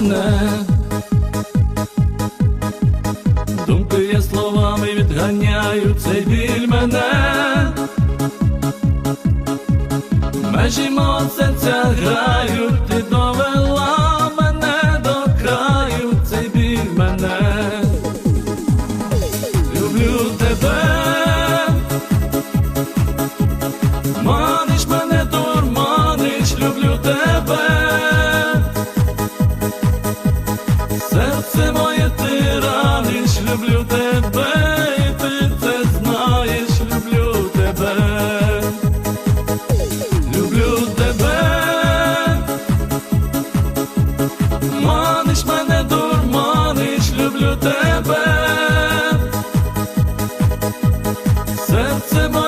мене, думки я словами відганяю цей біль мене, межі мого серця гра. Müslüman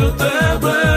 люблю тебе.